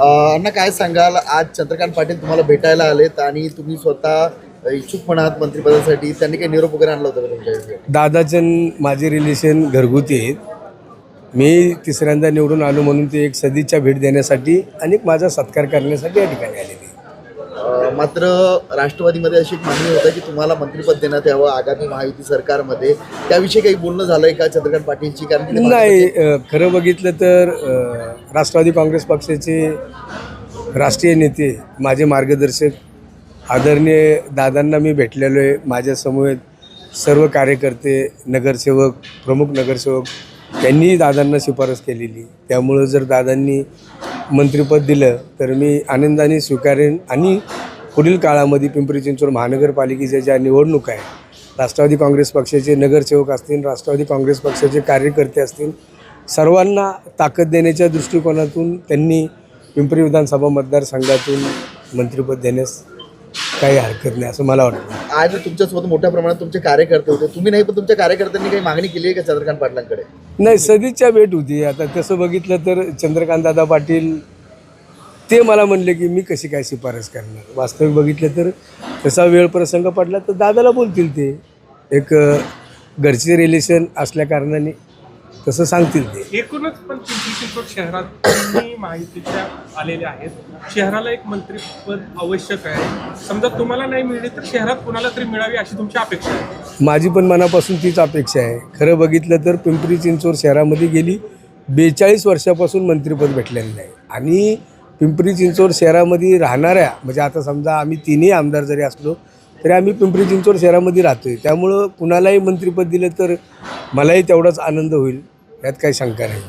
अण्णा काय सांगाल? आज चंद्रकांत पाटील तुम्हाला भेटायला आलेत आणि तुम्ही स्वतः इच्छुक पण आहात मंत्रिपदासाठी. त्यांनी काही निरोप वगैरे आणला होता का तुमच्या माझे रिलेशन घरगुती आहेत. मी तिसऱ्यांदा निवडून आलो म्हणून ते एक सदिच्छा भेट देण्यासाठी आणि माझा सत्कार करण्यासाठी या ठिकाणी आलेली मात्र राष्ट्रवादीमध्ये अशी एक मागणी होती की तुम्हाला मंत्रिपद देण्यात यावं आगामी महायुती सरकारमध्ये. त्याविषयी काही बोलणं झालंय का चंद्रकांत पाटीलची? कारण नाही खरं बघितलं तर राष्ट्रवादी काँग्रेस पक्षाचे राष्ट्रीय नेते माझे मार्गदर्शक आदरणीय दादांना मी भेटलेलो आहे. माझ्यासमोर सर्व कार्यकर्ते नगरसेवक प्रमुख नगरसेवक त्यांनीही दादांना शिफारस केलेली. त्यामुळं जर दादांनी मंत्रिपद दिलं तर मी आनंदाने स्वीकारेन आणि पुढील काळामध्ये पिंपरी चिंचवड महानगरपालिकेच्या ज्या निवडणूक आहे राष्ट्रवादी काँग्रेस पक्षाचे नगरसेवक असतील राष्ट्रवादी काँग्रेस पक्षाचे कार्यकर्ते असतील सर्वांना ताकद देण्याच्या दृष्टिकोनातून त्यांनी पिंपरी विधानसभा मतदारसंघातून मंत्रिपद देण्यास काही हरकत नाही असं मला वाटतं. आज तुमच्यासोबत मोठ्या प्रमाणात तुमचे कार्यकर्ते होते. तुम्ही नाही पण तुमच्या कार्यकर्त्यांनी काही मागणी केली आहे का चंद्रकांत पाटलांकडे? नाही सदिच्छा भेट होती. आता तसं बघितलं तर चंद्रकांतदादा पाटील ते मला म्हणले की मी कशी काय शिफारस करणार? वास्तविक बघितलं तर तसा वेळ प्रसंग पडला तर दादाला बोलतील ते. एक घरचे रिलेशन असल्या कारणाने तसं सांगतील ते. एकूणच पण पिंपरी चिंचवड शहरात तुम्ही माहितीच्या आलेल्या आहेत. शहराला एक मंत्रिपद आवश्यक आहे. समजा तुम्हाला नाही मिळले तर शहरात कोणाला तरी मिळावी अशी तुमची अपेक्षा आहे? माझी पण मनापासून तीच अपेक्षा आहे. खरं बघितलं तर पिंपरी चिंचवड शहरामध्ये गेली बेचाळीस वर्षापासून मंत्रिपद भेटलेलं नाही. आणि पिंपरी चिंचवड शहरामध्ये राहणाऱ्या म्हणजे आता समजा आम्ही तिन्ही आमदार जरी असलो तरी आम्ही पिंपरी चिंचवड शहरामध्ये राहतो आहे त्यामुळं कुणालाही मंत्रिपद दिलं तर मलाही तेवढाच आनंद होईल यात काही शंका नाही.